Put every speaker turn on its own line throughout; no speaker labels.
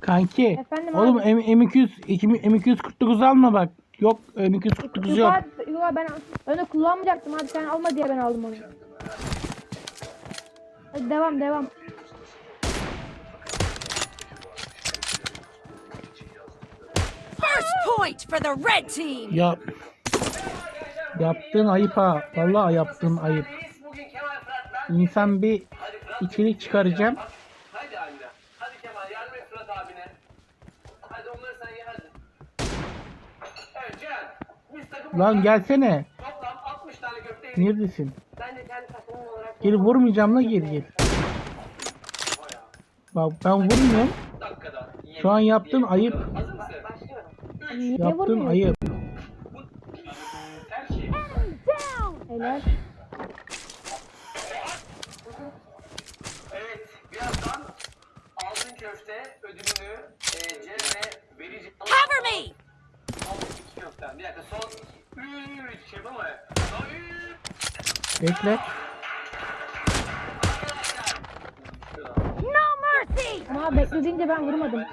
Kanki.
Efendim
Oğlum
abi?
M M200 M249 alma bak. Yok M249 yok.
Yok ben öyle kullanmayacaktım abi sen alma diye ben aldım onu. Hadi devam devam.
First point for the red team.
Ya yaptığın ayıp ha. Vallahi yaptığın ayıp. İnsan bir içerik çıkaracağım.
Hadi Amine. Hadi Kemal yardım et Fırat abine. Hadi onları sen ye hadi. Evet Cihan. Biz takım
Lan
olarak
gelsene.
Toplam 60 tane köfte yedik.
Neredesin?
Ben de kendi takımım olarak
Gel vurmayacağım la geri gel. Bak ben vurmuyorum.
dakikada yedik.
Şu an yaptığın ayıp.
Hazır mısın? Başlıyorum.
Niye
Yaptığın
vurmuyorsun?
ayıp.
Her şey.
Helal.
Evet, birazdan altın köfte ödülünü e, Cem'e vereceğim.
Cover me.
Altın köften. Bir dakika son şey.
Bekle.
Ama beklediğince ben vurmadım.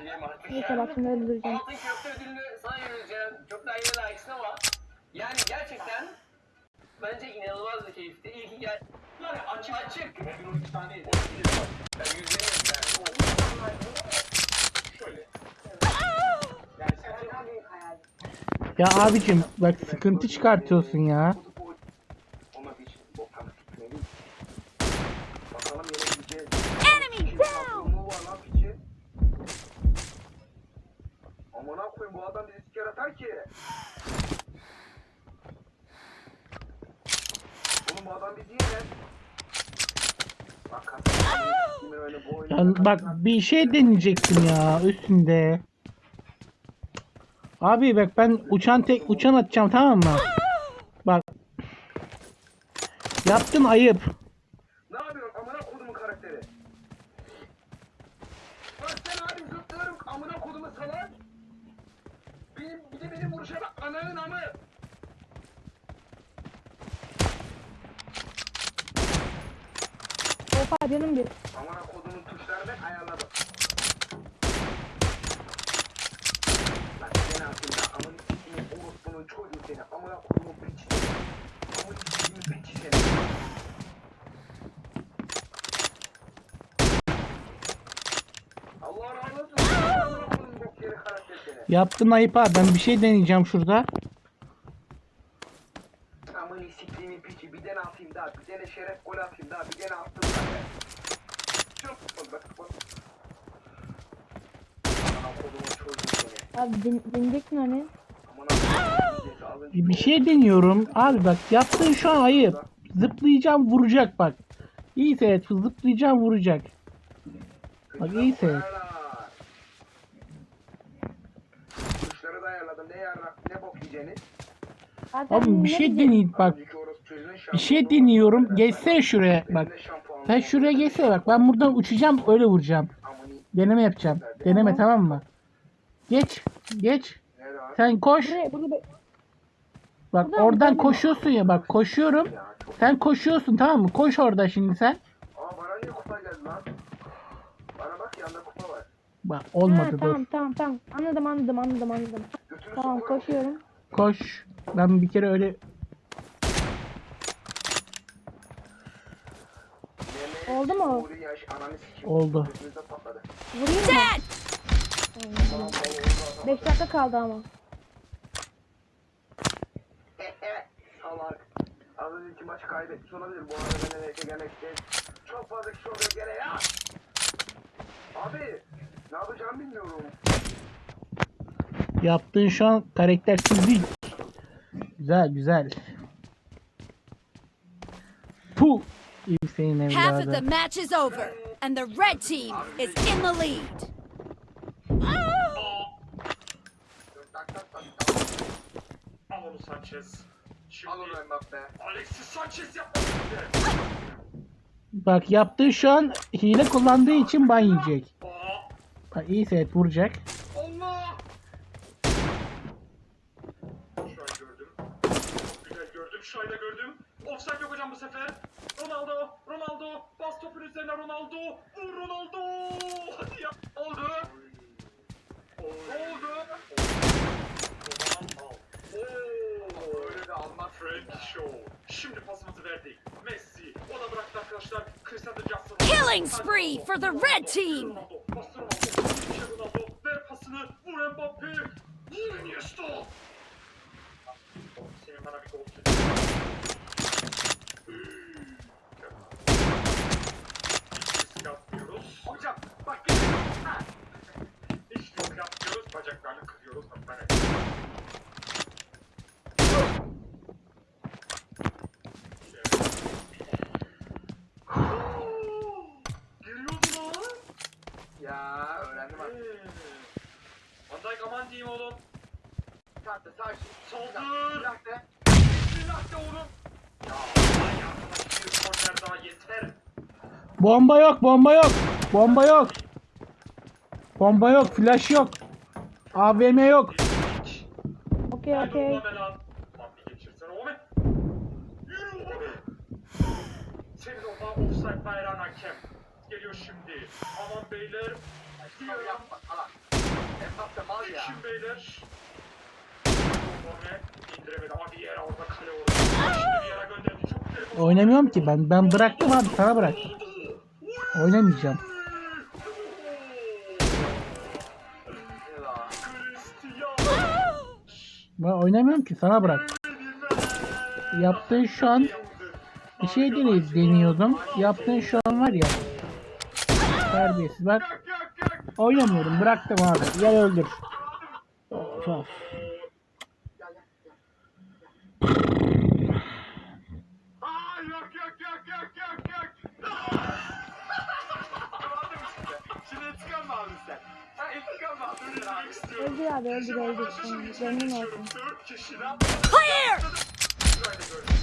Neyse bak şimdi öldüreceğim.
Altın köfte ödülünü sana vereceğim. Çok daha yine layıksın ama yani gerçekten bence inanılmaz bir keyifti. İyi ki gel. Açık açık. Ben 12 tane yedim. Ben 120 yedim. Şöyle. Yani sen
Ya abicim bak sıkıntı çıkartıyorsun ya.
Amına koyayım bu adam bizi siker atar ki. Oğlum bu adam bizi yer. Bak
bak bir şey deneyecektim ya üstünde. Abi bak ben uçan tek uçan atacağım tamam mı? Bak. Yaptın ayıp.
Ne yapıyorsun amına kodumun karakteri? Bak sen abi zıplıyorum amına kodumu salak. Benim bir de benim vuruşa bak ananın amı.
Opa canım bir.
Amına kodumun tuşlarını ayarladım. Bak seni atayım da amına orospunun çocuğu seni amına kodumun piçi seni. Amına siktiğin piçi seni. Allah razı olsun. Amına kodumun bok yeri karakter seni.
Yaptın ayıp abi ben bir şey deneyeceğim şurada.
Amına siktiğimin piçi bir tane atayım daha bir tane şeref gol atayım daha bir tane attım zaten. Çok bak bak. Amına kodumun çocuğu seni.
Abi den deneyecektin hani.
Amına önce
Bir şey deniyorum. Abi bak yaptığın şu an ayıp. Zıplayacağım vuracak bak. İyi seyret zıplayacağım vuracak. Bak iyi seyret.
Kuşları da ayarladım. Ne yarrak ne bok yiyeceğiniz?
Zaten
Abi bir şey deneyim bak. Bir şey deniyorum. Geçsene şuraya bak. Sen şuraya geçsene bak. Ben buradan uçacağım öyle vuracağım. Deneme yapacağım. Deneme tamam mı? Geç. Geç. Sen koş.
Buraya, burada be-
Bak
Buradan
oradan koşuyorsun ya bak koşuyorum. Sen koşuyorsun tamam mı? Koş orada şimdi sen.
Aa bana niye kupa geldi lan? Bana bak yanında kupa var.
Bak
Ha,
olmadı dur.
tamam tamam tamam. Anladım anladım anladım anladım.
Götünü
Tamam
sokuyorum.
koşuyorum.
Koş. Ben bir kere öyle
Oldu mu?
Nuri yaş ananı sikeyim.
Oldu.
Vurayım mı?
Dead.
Tamam, oldu, oldu.
5 dakika kaldı ama.
Salak. Maçı kaybetmiş olabilir. Bu arada ben NF'e gelmek istedim. Çok fazla kişi oluyor gene ya. Abi ne yapacağımı bilmiyorum.
yaptığın şu an karaktersizlik. Güzel güzel. Puh. İyi senin
Half of the
evladı.
match is over, and the red team is in the lead.
Sanchez. Şimdi
Al onu Mbappe.
Alexis Sanchez yapmadı bir de.
Bak yaptığı şu an hile kullandığı için ban yiyecek. Bak iyi seyret vuracak.
Allah! Şu an gördüm. Güzel gördüm Büşra'yı gördüm. Offside yok hocam bu sefer. Ronaldo, Ronaldo. Bas topun üzerine Ronaldo. Vur Ronaldo. Hadi ya. Oldu. Oldu. Aman al. Almaz. Frank Show. Şimdi pasımızı verdik. Messi. O da bıraktı arkadaşlar. Cristiano Johnson.
Killing spree for the red team.
Ronaldo. Ver pasını. Vur Mbappe. Vur Iniesta. Senin bana bir gol yapmıyoruz. Hocam bak. Hiç risk yapmıyoruz. Bacaklarını kırıyoruz. Bak ben Geliyordu lan.
Ya öğrendim artık.
Van Dijk aman diyeyim oğlum.
De.
Bismillah de oğlum. Ya vay arkadaş bir korner daha yeter.
Bomba yok, bomba yok. Bomba yok. Bomba yok, flash yok. AVM yok.
Okey okey.
Senin orada offside bayrağın hakem. Geliyor şimdi. Aman beyler.
Tabii yapma. Ala. Mbappe mal ya.
Şimdi beyler.
Oynamıyorum ki ben. Ben bıraktım abi sana bırak. Oynamayacağım. Ben oynamıyorum ki sana bırak. Yaptığın şu an bir şey deney- deniyordum. Yaptığın şu an var ya. Terbiyesiz. Ben oynamıyorum. Bıraktım abi. Gel öldür. Of, of.
Aa yok yok yok yok yok yok.
Anladın mı şimdi? Şimdi intikam mı aldın sen? Ha intikam mı aldın sen abi?
Öldü abi öldü öldü. Zengin olsun.
Dört kişiden
Clear!
Şurayla gördüm.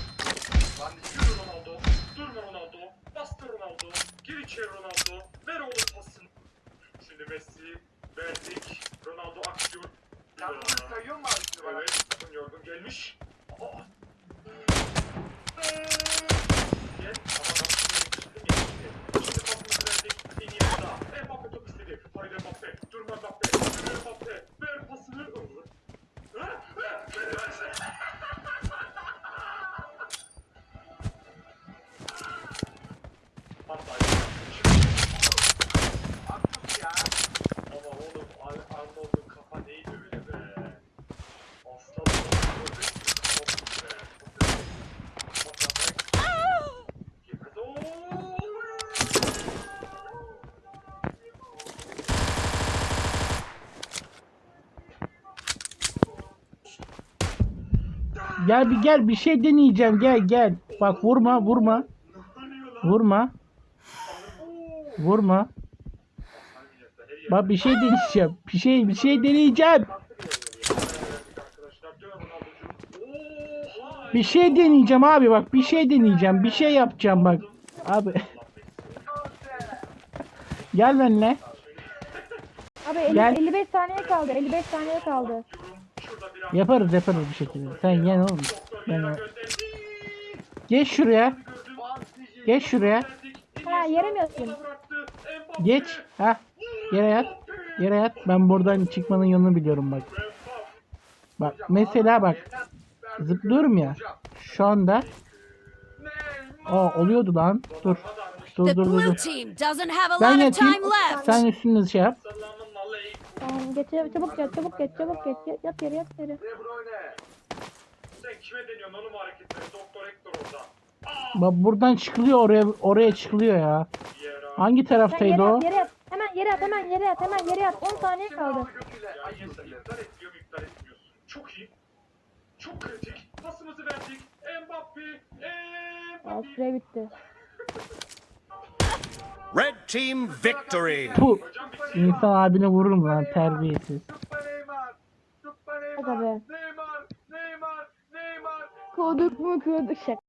Lan yürü Ronaldo. Durma Ronaldo. Bastır Ronaldo. Gir içeri Ronaldo. Ver oğlum pasını. Şimdi Messi. Verdik. Ronaldo aksiyon.
Sen bunu sayıyor mu abi şimdi bana?
Evet. Takım yorgun gelmiş. Aa. Gel. Ama bak şimdi geçti. Şimdi pasımızı verdik. Iniesta. Mbappe top istedi. Haydi Mbappe. Durma Mbappe. Yürü Mbappe. Ver pasını. Ha? Ha? Hatta
Haksız ya.
ama oğlum Al Arnold'un kafa neydi öyle be? Aslan oğlum gördün mü? Kafa tuttu be. Bak bak bak. Yıkıldı. Oo!
Gel bir gel bir şey deneyeceğim. Gel gel. Bak vurma vurma. Vurma. Vurma. Bak bir şey deneyeceğim. Bir şey bir şey deneyeceğim. Bir şey deneyeceğim abi bak bir şey deneyeceğim. Bir şey yapacağım bak. Abi gel benimle.
Abi elli-
Gel.
55 saniye kaldı. 55 saniye kaldı.
Yaparız yaparız bir şekilde. Sen yen oğlum. Ben. Geç şuraya. Geç şuraya.
Ha yere mi yatayım?
Geç. Ha. Yere yat. Yere yat. Ben buradan çıkmanın yolunu biliyorum bak. Bak mesela bak. Zıplıyorum ya. Şu anda. Aa oluyordu lan. Dur. Dur dur dur. dur. Ben yatayım. Sen üstünde şey yap.
Tamam geç çabuk geç çabuk geç çabuk geç. Yat- Yat yere yat yere.
De Bruyne.
Sen kime deniyorsun oğlum hareketleri? Doktor Hector orada.
Bak buradan çıkılıyor oraya oraya çıkılıyor ya.
Yera.
Hangi
Sen yere
taraftaydı o?
yere yat. Hemen yere yat hemen yere yat hemen yere yat. 10 saniye kaldı.
Ya
Ay
iptal, iptal et diyorum iptal etmiyorsun. Çok iyi. Çok kritik. Pasımızı verdik. Mbappe. Mbappe.
süre bitti.
Red team victory.
Bir
İnsan abine vururum lan terbiyesiz.
Süper Neymar. Süper
Hadi
Neymar.
be.
Neymar. Neymar. Neymar.
Koduk mu koduk şaka.